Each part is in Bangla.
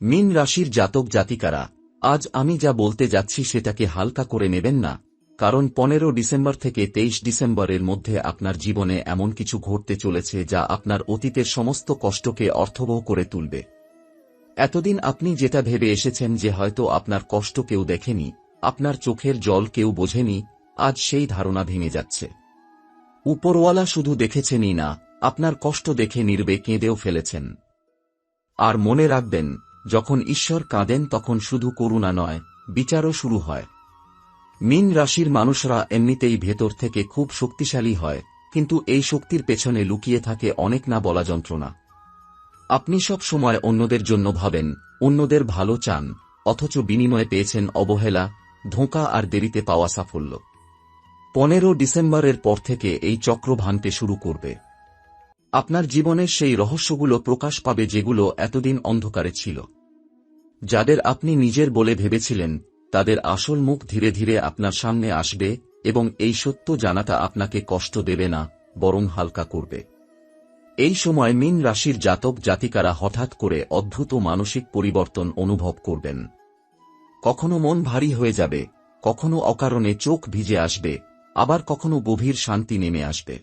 মিন রাশির জাতক জাতিকারা, আজ আমি যা বলতে যাচ্ছি সেটাকে হালকা করে নেবেন না, কারণ পনেরো ডিসেম্বর থেকে তেইশ ডিসেম্বরের মধ্যে আপনার জীবনে এমন কিছু ঘটতে চলেছে যা আপনার অতীতের সমস্ত কষ্টকে অর্থবহ করে তুলবে। এতদিন আপনি যেটা ভেবে এসেছেন যে হয়তো আপনার কষ্ট কেউ দেখেনি, আপনার চোখের জল কেউ বোঝেনি, আজ সেই ধারণা ভেঙে যাচ্ছে। উপরওয়ালা শুধু দেখেছেনই না, আপনার কষ্ট দেখে নির্বে কেঁদেও ফেলেছেন। আর মনে রাখবেন যখন ঈশ্বর কাঁদেন তখন শুধু করুণা নয়, বিচারও শুরু হয়। মিন রাশির মানুষরা এমনিতেই ভেতর থেকে খুব শক্তিশালী হয়, কিন্তু এই শক্তির পেছনে লুকিয়ে থাকে অনেক না বলা যন্ত্রণা। আপনি সব সময় অন্যদের জন্য ভাবেন, অন্যদের ভালো চান, অথচ বিনিময়ে পেয়েছেন অবহেলা, ধোঁকা আর দেরিতে পাওয়া সাফল্য। পনেরো ডিসেম্বরের পর থেকে এই চক্র ভাঙতে শুরু করবে। আপনার জীবনের সেই রহস্যগুলো প্রকাশ পাবে যেগুলো এতদিন অন্ধকারে ছিল। যাদের আপনি নিজের বলে ভেবেছিলেন, তাদের আসল মুখ ধীরে ধীরে আপনার সামনে আসবে এবং এই সত্য জানাটা আপনাকে কষ্ট দেবে না, বরং হালকা করবে। এই সময় মিন রাশির জাতক জাতিকারা হঠাৎ করে অদ্ভুত মানসিক পরিবর্তন অনুভব করবেন। কখনো মন ভারী হয়ে যাবে, কখনো অকারণে চোখ ভিজে আসবে, আবার কখনো গভীর শান্তি নেমে আসবে।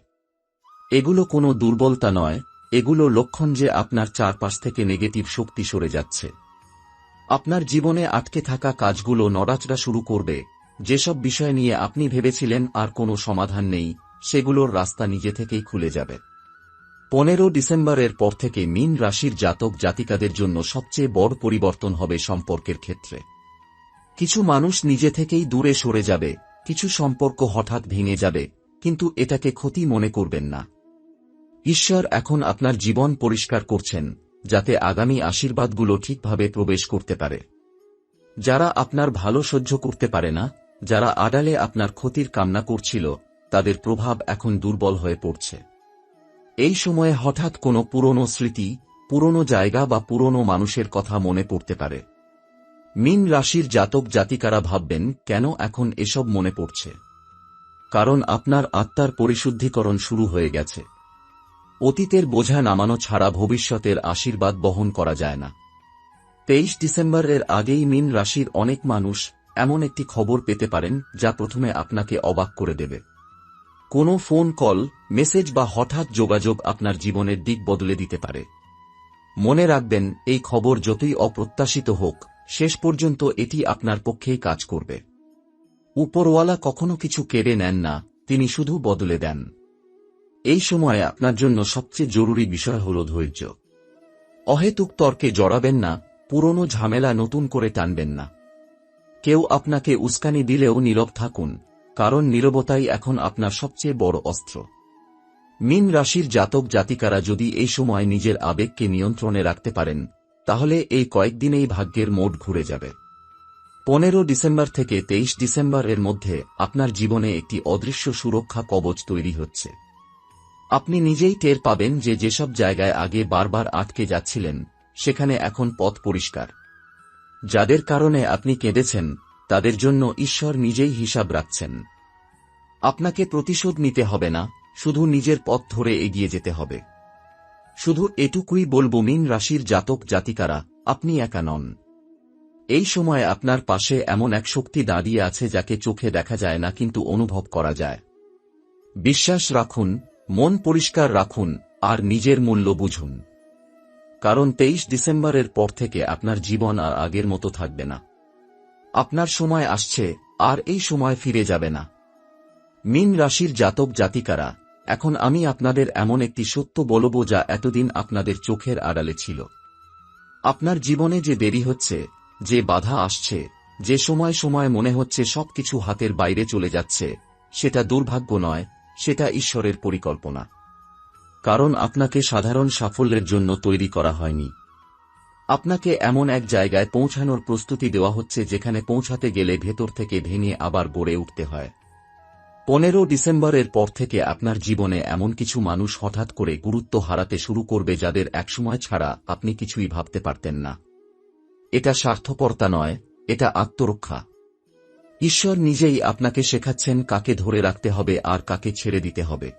এগুলো কোনো দুর্বলতা নয়, এগুলো লক্ষণ যে আপনার চারপাশ থেকে নেগেটিভ শক্তি সরে যাচ্ছে। আপনার জীবনে আটকে থাকা কাজগুলো নড়াচড়া শুরু করবে। যেসব বিষয় নিয়ে আপনি ভেবেছিলেন আর কোনো সমাধান নেই, সেগুলোর রাস্তা নিজে থেকেই খুলে যাবে। পনেরো ডিসেম্বরের পর থেকে মিন রাশির জাতক জাতিকাদের জন্য সবচেয়ে বড় পরিবর্তন হবে সম্পর্কের ক্ষেত্রে। কিছু মানুষ নিজে থেকেই দূরে সরে যাবে, কিছু সম্পর্ক হঠাৎ ভেঙে যাবে, কিন্তু এটাকে ক্ষতি মনে করবেন না। ঈশ্বর এখন আপনার জীবন পরিষ্কার করছেন। যাতে আগামী আশীর্বাদগুলো ঠিকভাবে প্রবেশ করতে পারে। যারা আপনার ভালো সহ্য করতে পারে না, যারা আড়ালে আপনার ক্ষতির কামনা করছিল, তাদের প্রভাব এখন দুর্বল হয়ে পড়ছে। এই সময়ে হঠাৎ কোনো পুরনো স্মৃতি, পুরনো জায়গা বা পুরনো মানুষের কথা মনে পড়তে পারে। মিন রাশির জাতক জাতিকারা ভাববেন, কেন এখন এসব মনে পড়ছে? কারণ আপনার আত্মার পরিশুদ্ধিকরণ শুরু হয়ে গেছে। অতীতের বোঝা নামানো ছাড়া ভবিষ্যতের আশীর্বাদ বহন করা যায় না। তেইশ ডিসেম্বরের আগেই মিন রাশির অনেক মানুষ এমন একটি খবর পেতে পারেন যা প্রথমে আপনাকে অবাক করে দেবে। কোনো ফোন কল, মেসেজ বা হঠাৎ যোগাযোগ আপনার জীবনের দিক বদলে দিতে পারে। মনে রাখবেন, এই খবর যতই অপ্রত্যাশিত হোক, শেষ পর্যন্ত এটি আপনার পক্ষেই কাজ করবে। উপরওয়ালা কখনো কিছু কেড়ে নেন না, তিনি শুধু বদলে দেন। এই সময়ে আপনার জন্য সবচেয়ে জরুরি বিষয় হল ধৈর্য। অহেতুক তর্কে জড়াবেন না, পুরনো ঝামেলা নতুন করে টানবেন না। কেউ আপনাকে উস্কানি দিলেও নীরব থাকুন, কারণ নীরবতাই এখন আপনার সবচেয়ে বড় অস্ত্র। মিন রাশির জাতক জাতিকারা যদি এই সময় নিজের আবেগকে নিয়ন্ত্রণে রাখতে পারেন, তাহলে এই কয়েকদিনেই ভাগ্যের মোট ঘুরে যাবে। পনেরো ডিসেম্বর থেকে তেইশ ডিসেম্বরের মধ্যে আপনার জীবনে একটি অদৃশ্য সুরক্ষা কবচ তৈরি হচ্ছে। আপনি নিজেই টের পাবেন যে যেসব জায়গায় আগে বারবার আটকে যাচ্ছিলেন, সেখানে এখন পথ পরিষ্কার। যাদের কারণে আপনি কেঁদেছেন, তাদের জন্য ঈশ্বর নিজেই হিসাব রাখছেন। আপনাকে প্রতিশোধ নিতে হবে না, শুধু নিজের পথ ধরে এগিয়ে যেতে হবে। শুধু এটুকুই বলব, মিন রাশির জাতক জাতিকারা, আপনি একা নন। এই সময় আপনার পাশে এমন এক শক্তি দাঁড়িয়ে আছে যাকে চোখে দেখা যায় না, কিন্তু অনুভব করা যায়। বিশ্বাস রাখুন মন পরিষ্কার রাখুন আর নিজের মূল্য বুঝুন। কারণ তেইশ ডিসেম্বরের পর থেকে আপনার জীবন আর আগের মতো থাকবে না। আপনার সময় আসছে, আর এই সময় ফিরে যাবে না। মিন রাশির জাতক জাতিকারা, এখন আমি আপনাদের এমন একটি সত্য বলব যা এতদিন আপনাদের চোখের আড়ালে ছিল। আপনার জীবনে যে দেরি হচ্ছে, যে বাধা আসছে, যে সময় সময় মনে হচ্ছে সবকিছু হাতের বাইরে চলে যাচ্ছে, সেটা দুর্ভাগ্য নয় সেটা ঈশ্বরের পরিকল্পনা। কারণ আপনাকে সাধারণ সাফল্যের জন্য তৈরি করা হয়নি। আপনাকে এমন এক জায়গায় পৌঁছানোর প্রস্তুতি দেওয়া হচ্ছে যেখানে পৌঁছাতে গেলে ভেতর থেকে ভেঙে আবার গড়ে উঠতে হয়। পনেরো ডিসেম্বরের পর থেকে আপনার জীবনে এমন কিছু মানুষ হঠাৎ করে গুরুত্ব হারাতে শুরু করবে যাদের একসময় ছাড়া আপনি কিছুই ভাবতে পারতেন না। এটা স্বার্থপরতা নয়, এটা আত্মরক্ষা। ঈশ্বর নিজেই আপনাকে শেখাচ্ছেন কাকে ধরে রাখতে হবে আর কাকে ছেড়ে দিতে হবে।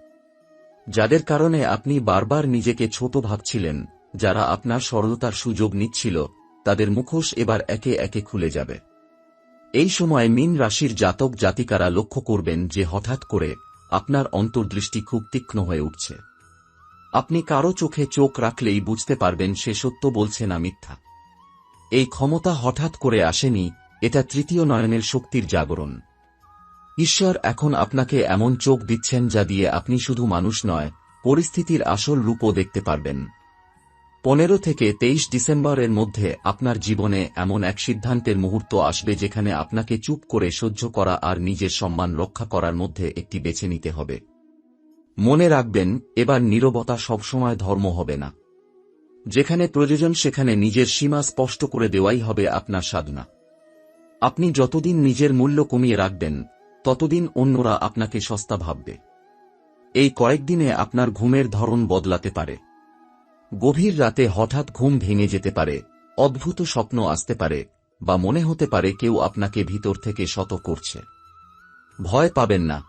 যাদের কারণে আপনি বারবার নিজেকে ছোট ভাবছিলেন, যারা আপনার সরলতার সুযোগ নিচ্ছিল, তাদের মুখোশ এবার একে একে খুলে যাবে। এই সময় মিন রাশির জাতক জাতিকারা লক্ষ্য করবেন যে হঠাৎ করে আপনার অন্তর্দৃষ্টি খুব তীক্ষ্ণ হয়ে উঠছে। আপনি কারও চোখে চোখ রাখলেই বুঝতে পারবেন সে সত্য বলছে না মিথ্যা। এই ক্ষমতা হঠাৎ করে আসেনি এটা তৃতীয় নয়নের শক্তির জাগরণ। ঈশ্বর এখন আপনাকে এমন চোখ দিচ্ছেন যা দিয়ে আপনি শুধু মানুষ নয়, পরিস্থিতির আসল রূপও দেখতে পারবেন। পনেরো থেকে তেইশ ডিসেম্বরের মধ্যে আপনার জীবনে এমন এক সিদ্ধান্তের মুহূর্ত আসবে যেখানে আপনাকে চুপ করে সহ্য করা আর নিজের সম্মান রক্ষা করার মধ্যে একটি বেছে নিতে হবে। মনে রাখবেন, এবার নীরবতা সবসময় ধর্ম হবে না। যেখানে প্রয়োজন সেখানে নিজের সীমা স্পষ্ট করে দেওয়াই হবে আপনার সাধনা। আপনি যতদিন নিজের মূল্য কমিয়ে রাখবেন, ততদিন অন্যরা আপনাকে সস্তা ভাববে। এই কয়েকদিনে আপনার ঘুমের ধরন বদলাতে পারে। গভীর রাতে হঠাৎ ঘুম ভেঙে যেতে পারে, অদ্ভুত স্বপ্ন আসতে পারে, বা মনে হতে পারে কেউ আপনাকে ভিতর থেকে শত করছে। ভয় পাবেন না।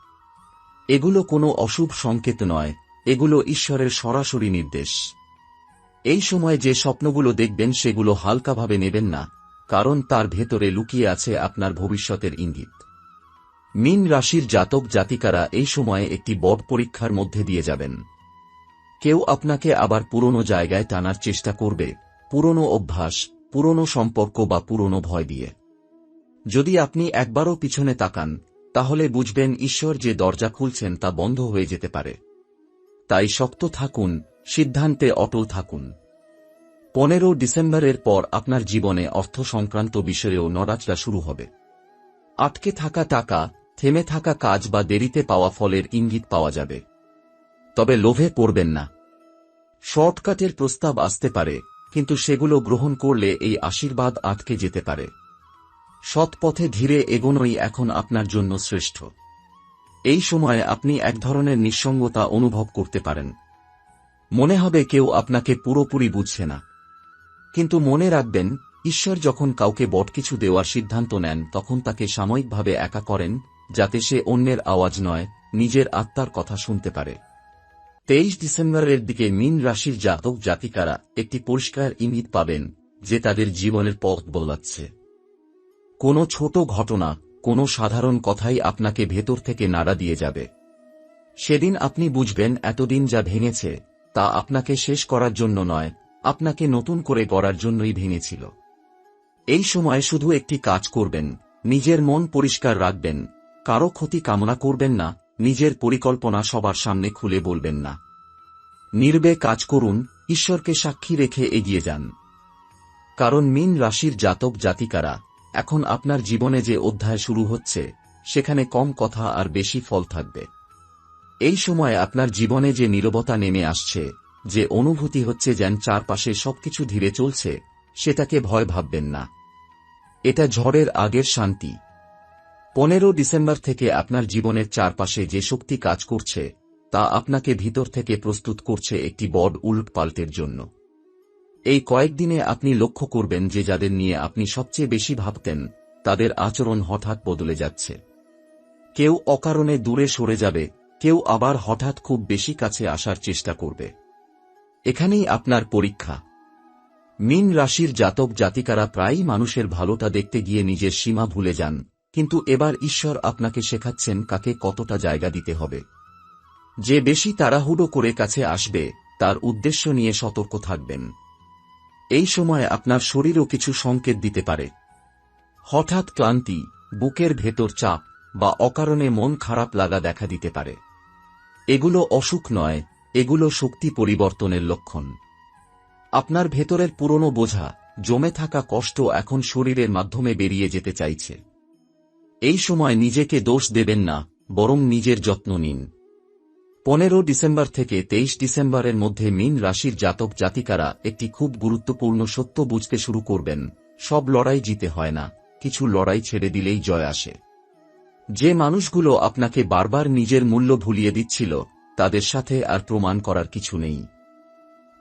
এগুলো কোনো অশুভ সংকেত নয়, এগুলো ঈশ্বরের সরাসরি নির্দেশ। এই সময় যে স্বপ্নগুলো দেখবেন, সেগুলো হালকাভাবে নেবেন না। কারণ তার ভেতরে লুকিয়ে আছে আপনার ভবিষ্যতের ইঙ্গিত। মিন রাশির জাতক জাতিকারা এই সময়ে একটি বড় পরীক্ষার মধ্যে দিয়ে যাবেন। কেউ আপনাকে আবার পুরনো জায়গায় টানার চেষ্টা করবে, পুরনো অভ্যাস, পুরনো সম্পর্ক বা পুরনো ভয় দিয়ে। যদি আপনি একবারও পিছনে তাকান, তাহলে বুঝবেন ঈশ্বর যে দরজা খুলছেন তা বন্ধ হয়ে যেতে পারে। তাই শক্ত থাকুন, সিদ্ধান্তে অটল থাকুন। পনেরো ডিসেম্বরের পর আপনার জীবনে অর্থ সংক্রান্ত বিষয়েও নড়াচড়া শুরু হবে। আটকে থাকা টাকা, থেমে থাকা কাজ বা দেরিতে পাওয়া ফলের ইঙ্গিত পাওয়া যাবে। তবে লোভে পড়বেন না। শর্টকাটের প্রস্তাব আসতে পারে, কিন্তু সেগুলো গ্রহণ করলে এই আশীর্বাদ আটকে যেতে পারে। সৎ পথে ধীরে এগোনোই এখন আপনার জন্য শ্রেষ্ঠ। এই সময়ে আপনি এক ধরনের নিঃসঙ্গতা অনুভব করতে পারেন। মনে হবে কেউ আপনাকে পুরোপুরি বুঝছে না। কিন্তু মনে রাখবেন, ঈশ্বর যখন কাউকে বট কিছু দেওয়ার সিদ্ধান্ত নেন, তখন তাকে সাময়িকভাবে একা করেন, যাতে সে অন্যের আওয়াজ নয়, নিজের আত্মার কথা শুনতে পারে। তেইশ ডিসেম্বরের দিকে মিন রাশির জাতক জাতিকারা একটি পরিষ্কার ইঙ্গিত পাবেন, যে তাদের জীবনের পথ বদলাচ্ছে। কোনো ছোট ঘটনা, কোনো সাধারণ কথাই আপনাকে ভেতর থেকে নাড়া দিয়ে যাবে। সেদিন আপনি বুঝবেন, এতদিন যা ভেঙেছে, তা আপনাকে শেষ করার জন্য নয় আপনাকে নতুন করে গড়ার জন্যই ভেঙেছিল। এই সময় শুধু একটি কাজ করবেন, নিজের মন পরিষ্কার রাখবেন, কারও ক্ষতি কামনা করবেন না, নিজের পরিকল্পনা সবার সামনে খুলে বলবেন না। নির্বে কাজ করুন, ঈশ্বরকে সাক্ষী রেখে এগিয়ে যান। কারণ মিন রাশির জাতক জাতিকারা, এখন আপনার জীবনে যে অধ্যায় শুরু হচ্ছে, সেখানে কম কথা আর বেশি ফল থাকবে। এই সময় আপনার জীবনে যে নীরবতা নেমে আসছে যে অনুভূতি হচ্ছে যেন চারপাশে সবকিছু ধীরে চলছে, সেটাকে ভয় ভাববেন না। এটা ঝড়ের আগের শান্তি। পনেরো ডিসেম্বর থেকে আপনার জীবনের চারপাশে যে শক্তি কাজ করছে, তা আপনাকে ভিতর থেকে প্রস্তুত করছে একটি বড উল্ট পাল্টের জন্য। এই কয়েকদিনে আপনি লক্ষ্য করবেন যে যাদের নিয়ে আপনি সবচেয়ে বেশি ভাবতেন, তাদের আচরণ হঠাৎ বদলে যাচ্ছে। কেউ অকারণে দূরে সরে যাবে, কেউ আবার হঠাৎ খুব বেশি কাছে আসার চেষ্টা করবে। এখানেই আপনার পরীক্ষা। মিন রাশির জাতক জাতিকারা প্রায়ই মানুষের ভালোটা দেখতে গিয়ে নিজের সীমা ভুলে যান, কিন্তু এবার ঈশ্বর আপনাকে শেখাচ্ছেন কাকে কতটা জায়গা দিতে হবে। যে বেশি তাড়াহুড়ো করে কাছে আসবে, তার উদ্দেশ্য নিয়ে সতর্ক থাকবেন। এই সময় আপনার শরীরও কিছু সংকেত দিতে পারে। হঠাৎ ক্লান্তি, বুকের ভেতর চাপ বা অকারণে মন খারাপ লাগা দেখা দিতে পারে। এগুলো অসুখ নয় এগুলো শক্তি পরিবর্তনের লক্ষণ। আপনার ভেতরের পুরনো বোঝা, জমে থাকা কষ্ট এখন শরীরের মাধ্যমে বেরিয়ে যেতে চাইছে। এই সময় নিজেকে দোষ দেবেন না, বরং নিজের যত্ন নিন। পনেরো ডিসেম্বর থেকে তেইশ ডিসেম্বরের মধ্যে মিন রাশির জাতক জাতিকারা একটি খুব গুরুত্বপূর্ণ সত্য বুঝতে শুরু করবেন, সব লড়াই জিতে হয় না, কিছু লড়াই ছেড়ে দিলেই জয় আসে। যে মানুষগুলো আপনাকে বারবার নিজের মূল্য ভুলিয়ে দিচ্ছিল তাদের সাথে আর প্রমাণ করার কিছু নেই।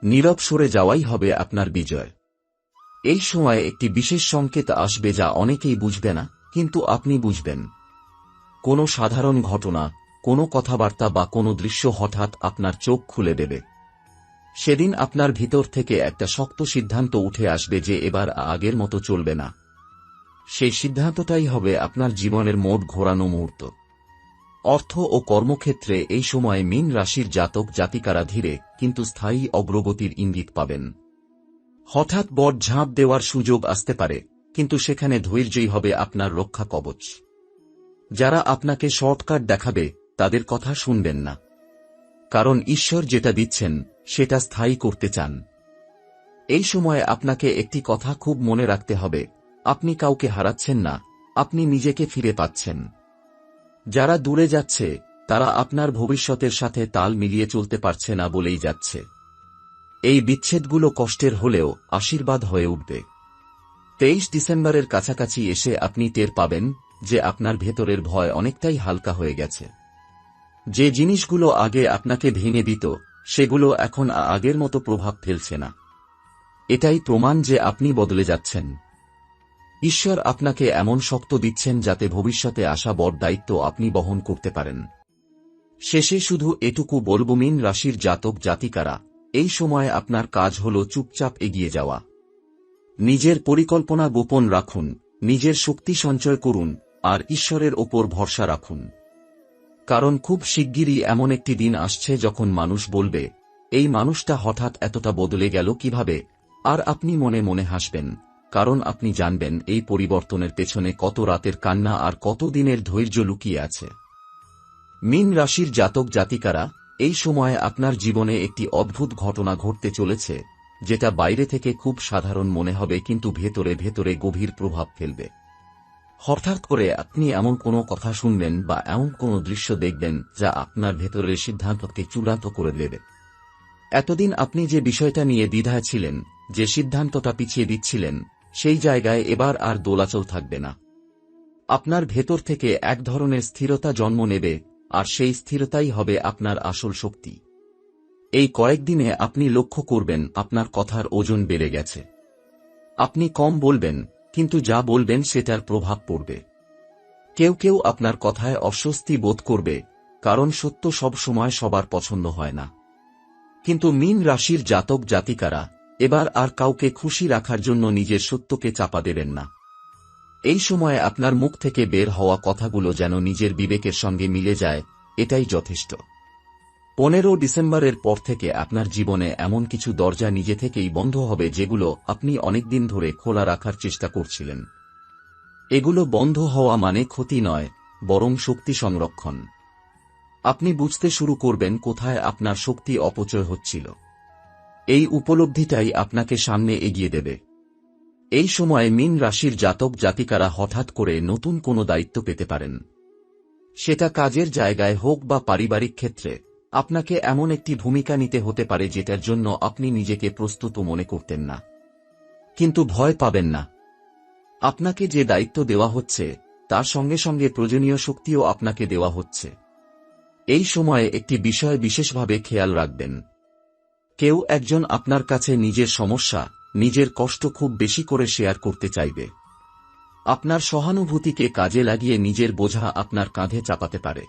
নীরব সরে যাওয়াই হবে আপনার বিজয়। এই সময় একটি বিশেষ সংকেত আসবে যা অনেকেই বুঝবে না, কিন্তু আপনি বুঝবেন। কোনো সাধারণ ঘটনা, কোনো কথাবার্তা বা কোনো দৃশ্য হঠাৎ আপনার চোখ খুলে দেবে। সেদিন আপনার ভিতর থেকে একটা শক্ত সিদ্ধান্ত উঠে আসবে যে এবার আগের মতো চলবে না। সেই সিদ্ধান্তটাই হবে আপনার জীবনের মোট ঘোরানো মুহূর্ত। অর্থ ও কর্মক্ষেত্রে এই সময় মীন রাশির জাতক জাতিকারা ধীরে, কিন্তু স্থায়ী অগ্রগতির ইঙ্গিত পাবেন। হঠাৎ বট ঝাঁপ দেওয়ার সুযোগ আসতে পারে, কিন্তু সেখানে ধৈর্যই হবে আপনার রক্ষা কবচ। যারা আপনাকে শর্টকাট দেখাবে, তাদের কথা শুনবেন না। কারণ ঈশ্বর যেটা দিচ্ছেন, সেটা স্থায়ী করতে চান। এই সময় আপনাকে একটি কথা খুব মনে রাখতে হবে, আপনি কাউকে হারাচ্ছেন না, আপনি নিজেকে ফিরে পাচ্ছেন। যারা দূরে যাচ্ছে, তারা আপনার ভবিষ্যতের সাথে তাল মিলিয়ে চলতে পারছে না বলেই যাচ্ছে। এই বিচ্ছেদগুলো কষ্টের হলেও আশীর্বাদ হয়ে উঠবে। তেইশ ডিসেম্বরের কাছাকাছি এসে আপনি টের পাবেন যে আপনার ভেতরের ভয় অনেকটাই হালকা হয়ে গেছে। যে জিনিসগুলো আগে আপনাকে ভেঙে দিত, সেগুলো এখন আগের মতো প্রভাব ফেলছে না। এটাই প্রমাণ যে আপনি বদলে যাচ্ছেন। ঈশ্বর আপনাকে এমন শক্ত দিচ্ছেন যাতে ভবিষ্যতে আসা বড় দায়িত্ব আপনি বহন করতে পারেন। শেষে শুধু এটুকু বলব, মিন রাশির জাতক জাতিকারা, এই সময় আপনার কাজ হল চুপচাপ এগিয়ে যাওয়া। নিজের পরিকল্পনা গোপন রাখুন, নিজের শক্তি সঞ্চয় করুন, আর ঈশ্বরের ওপর ভরসা রাখুন। কারণ খুব শিগগিরই এমন একটি দিন আসছে যখন মানুষ বলবে, এই মানুষটা হঠাৎ এতটা বদলে গেল কীভাবে? আর আপনি মনে মনে হাসবেন। কারণ আপনি জানবেন এই পরিবর্তনের পেছনে কত রাতের কান্না আর কত দিনের ধৈর্য লুকিয়ে আছে। মিন রাশির জাতক জাতিকারা, এই সময়ে আপনার জীবনে একটি অদ্ভুত ঘটনা ঘটতে চলেছে, যেটা বাইরে থেকে খুব সাধারণ মনে হবে কিন্তু ভেতরে ভেতরে গভীর প্রভাব ফেলবে। হঠাৎ করে আপনি এমন কোনো কথা শুনবেন বা এমন কোনো দৃশ্য দেখবেন যা আপনার ভেতরের সিদ্ধান্তকে চূড়ান্ত করে দেবে। এতদিন আপনি যে বিষয়টা নিয়ে দ্বিধায় ছিলেন, যে সিদ্ধান্তটা পিছিয়ে দিচ্ছিলেন সেই জায়গায় এবার আর দোলাচল থাকবে না। আপনার ভেতর থেকে এক ধরনের স্থিরতা জন্ম নেবে, আর সেই স্থিরতাই হবে আপনার আসল শক্তি। এই কয়েকদিনে আপনি লক্ষ্য করবেন আপনার কথার ওজন বেড়ে গেছে। আপনি কম বলবেন, কিন্তু যা বলবেন সেটার প্রভাব পড়বে। কেউ কেউ আপনার কথায় অস্বস্তি বোধ করবে, কারণ সত্য সব সময় সবার পছন্দ হয় না। কিন্তু মিন রাশির জাতক জাতিকারা এবার আর কাউকে খুশি রাখার জন্য নিজের সত্যকে চাপা দেবেন না। এই সময়ে আপনার মুখ থেকে বের হওয়া কথাগুলো যেন নিজের বিবেকের সঙ্গে মিলে যায়, এটাই যথেষ্ট। পনেরো ডিসেম্বরের পর থেকে আপনার জীবনে এমন কিছু দরজা নিজে থেকেই বন্ধ হবে যেগুলো আপনি অনেকদিন ধরে খোলা রাখার চেষ্টা করছিলেন। এগুলো বন্ধ হওয়া মানে ক্ষতি নয়, বরং শক্তি সংরক্ষণ। আপনি বুঝতে শুরু করবেন কোথায় আপনার শক্তি অপচয় হচ্ছিল। এই উপলব্ধিটাই আপনাকে সামনে এগিয়ে দেবে। এই সময়ে মিন রাশির জাতক জাতিকারা হঠাৎ করে নতুন কোনো দায়িত্ব পেতে পারেন। সেটা কাজের জায়গায় হোক বা পারিবারিক ক্ষেত্রে, আপনাকে এমন একটি ভূমিকা নিতে হতে পারে যেটার জন্য আপনি নিজেকে প্রস্তুত মনে করতেন না। কিন্তু ভয় পাবেন না। আপনাকে যে দায়িত্ব দেওয়া হচ্ছে, তার সঙ্গে সঙ্গে প্রয়োজনীয় শক্তিও আপনাকে দেওয়া হচ্ছে। এই সময়ে একটি বিষয় বিশেষভাবে খেয়াল রাখবেন। কেউ একজন আপনার কাছে নিজের সমস্যা, নিজের কষ্ট খুব বেশি করে শেয়ার করতে চাইবে। আপনার সহানুভূতিকে কাজে লাগিয়ে নিজের বোঝা আপনার কাঁধে চাপাতে পারে।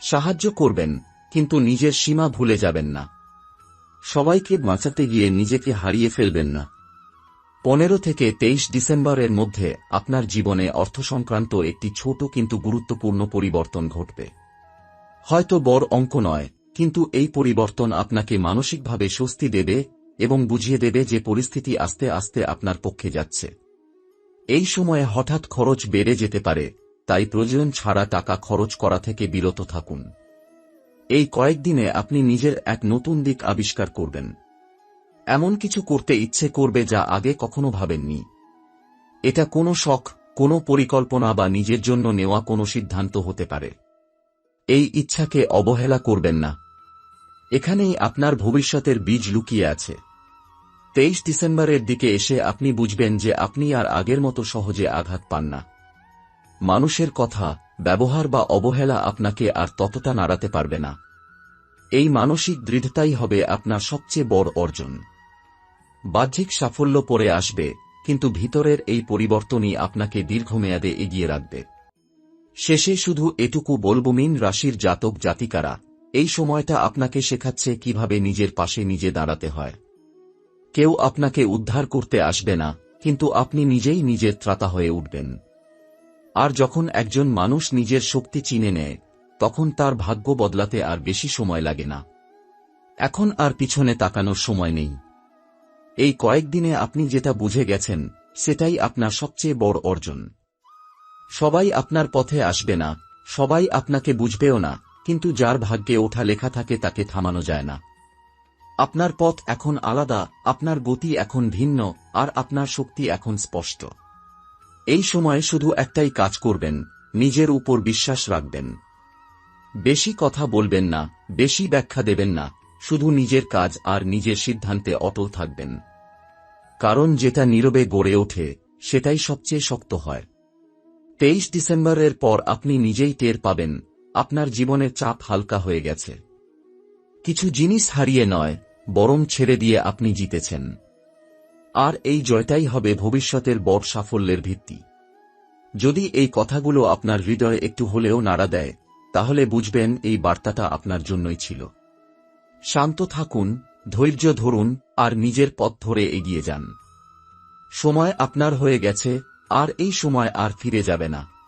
সাহায্য করবেন, কিন্তু নিজের সীমা ভুলে যাবেন না। সবাইকে বাঁচাতে গিয়ে নিজেকে হারিয়ে ফেলবেন না। পনেরো থেকে তেইশ ডিসেম্বরের মধ্যে আপনার জীবনে অর্থ সংক্রান্ত একটি ছোট কিন্তু গুরুত্বপূর্ণ পরিবর্তন ঘটবে। হয়তো বড় অঙ্ক নয় কিন্তু এই পরিবর্তন আপনাকে মানসিকভাবে স্বস্তি দেবে এবং বুঝিয়ে দেবে যে পরিস্থিতি আস্তে আস্তে আপনার পক্ষে যাচ্ছে। এই সময়ে হঠাৎ খরচ বেড়ে যেতে পারে, তাই প্রয়োজন ছাড়া টাকা খরচ করা থেকে বিরত থাকুন। এই কয়েকদিনে আপনি নিজের এক নতুন দিক আবিষ্কার করবেন। এমন কিছু করতে ইচ্ছে করবে যা আগে কখনো ভাবেননি। এটা কোনো শখ, কোনো পরিকল্পনা বা নিজের জন্য নেওয়া কোনো সিদ্ধান্ত হতে পারে। এই ইচ্ছাকে অবহেলা করবেন না। এখানেই আপনার ভবিষ্যতের বীজ লুকিয়ে আছে। তেইশ ডিসেম্বরের দিকে এসে আপনি বুঝবেন যে আপনি আর আগের মতো সহজে আঘাত পান না। মানুষের কথা, ব্যবহার বা অবহেলা আপনাকে আর ততটা নাড়াতে পারবে না। এই মানসিক দৃঢ়তাই হবে আপনার সবচেয়ে বড় অর্জন। বাহ্যিক সাফল্য পরে আসবে, কিন্তু ভিতরের এই পরিবর্তনই আপনাকে দীর্ঘমেয়াদে এগিয়ে রাখবে। শেষে শুধু এটুকু বলবমিন রাশির জাতক জাতিকারা এই সময়টা আপনাকে শেখাচ্ছে কীভাবে নিজের পাশে নিজে দাঁড়াতে হয়। কেউ আপনাকে উদ্ধার করতে আসবে না, কিন্তু আপনি নিজেই নিজের ত্রাতা হয়ে উঠবেন। আর যখন একজন মানুষ নিজের শক্তি চিনে নেয়, তখন তার ভাগ্য বদলাতে আর বেশি সময় লাগে না। এখন আর পিছনে তাকানোর সময় নেই। এই কয়েকদিনে আপনি যেটা বুঝে গেছেন, সেটাই আপনার সবচেয়ে বড় অর্জন। সবাই আপনার পথে আসবে না, সবাই আপনাকে বুঝবেও না কিন্তু যার ভাগ্যে ওঠা লেখা থাকে তাকে থামানো যায় না। আপনার পথ এখন আলাদা, আপনার গতি এখন ভিন্ন, আর আপনার শক্তি এখন স্পষ্ট। এই সময়ে শুধু একটাই কাজ করবেন, নিজের উপর বিশ্বাস রাখবেন। বেশি কথা বলবেন না, বেশি ব্যাখ্যা দেবেন না, শুধু নিজের কাজ আর নিজের সিদ্ধান্তে অটল থাকবেন। কারণ যেটা নীরবে গড়ে ওঠে, সেটাই সবচেয়ে শক্ত হয়। তেইশ ডিসেম্বরের পর আপনি নিজেই টের পাবেন আপনার জীবনের চাপ হালকা হয়ে গেছে। কিছু জিনিস হারিয়ে নয়, বরং ছেড়ে দিয়ে আপনি জিতেছেন। আর এই জয়টাই হবে ভবিষ্যতের বড় সাফল্যের ভিত্তি। যদি এই কথাগুলো আপনার হৃদয়ে একটু হলেও নাড়া দেয়, তাহলে বুঝবেন এই বার্তাটা আপনার জন্যই ছিল। শান্ত থাকুন, ধৈর্য ধরুন, আর নিজের পথ ধরে এগিয়ে যান। সময় আপনার হয়ে গেছে, আর এই সময় আর ফিরে যাবে না।